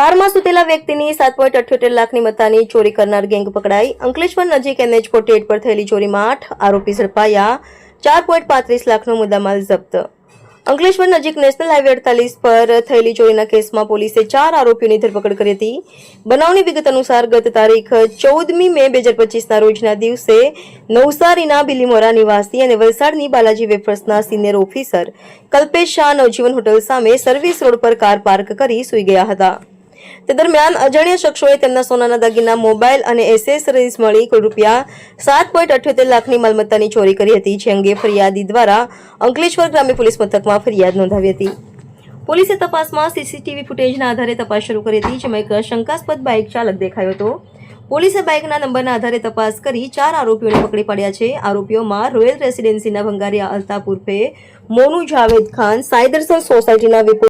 કારમાં સુતેલા વ્યક્તિની સાત પોઈન્ટ અઠ્યોતેર લાખની મત્તાની ચોરી કરનાર ગેંગ પકડાઈ. અંકલેશ્વર નજીક એનએચ કોટેડ પર થયેલી ચોરીમાં આઠ આરોપી ઝડપાયા. ચાર પોઈન્ટ પાંત્રીસ લાખનો મુદ્દામાલ જપ્ત. અંકલેશ્વર નજીક નેશનલ હાઈવે અડતાલીસ પર થયેલી ચોરીના કેસમાં પોલીસે ચાર આરોપીઓની ધરપકડ કરી હતી. બનાવની વિગત અનુસાર ગત તારીખ ચૌદમી મે બે હજાર પચીસના રોજના દિવસે નવસારીના બિલીમોરા નિવાસી અને વલસાડની Balaji વેફર્સના senior officer Kalpesh Shah Navjivan hotel સામે સર્વિસ રોડ પર કાર પાર્ક કરી સૂઈ ગયા હતા. તે દરમિયાન અજાણ્યા શખ્સોએ તેમના સોનાના દાગીના, મોબાઈલ અને એસેસરીઝ મળી કુલ રૂપિયા સાત પોઈન્ટ અઠ્યોતેર લાખની માલમત્તાની ચોરી કરી હતી, જે અંગે ફરિયાદી દ્વારા અંકલેશ્વર ગ્રામ્ય પોલીસ મથકમાં ફરિયાદ નોંધાવી હતી. પોલીસે તપાસમાં સીસીટીવી ફૂટેજના આધારે તપાસ શરૂ કરી હતી, જેમાં એક શંકાસ્પદ બાઇક ચાલક દેખાયો હતો. પોલીસે બાઇકના નંબરના આધારે તપાસ કરી ચાર આરોપીઓને પકડી પાડ્યા છે. આરોપીઓમાં રોયલ રેસિડેન્સીના ભંગારિયા અલ્તાપુર ઉર્ફે મોનુ જાવેદ ખાન, સાયદરસન સોસાયટીના વિપુલ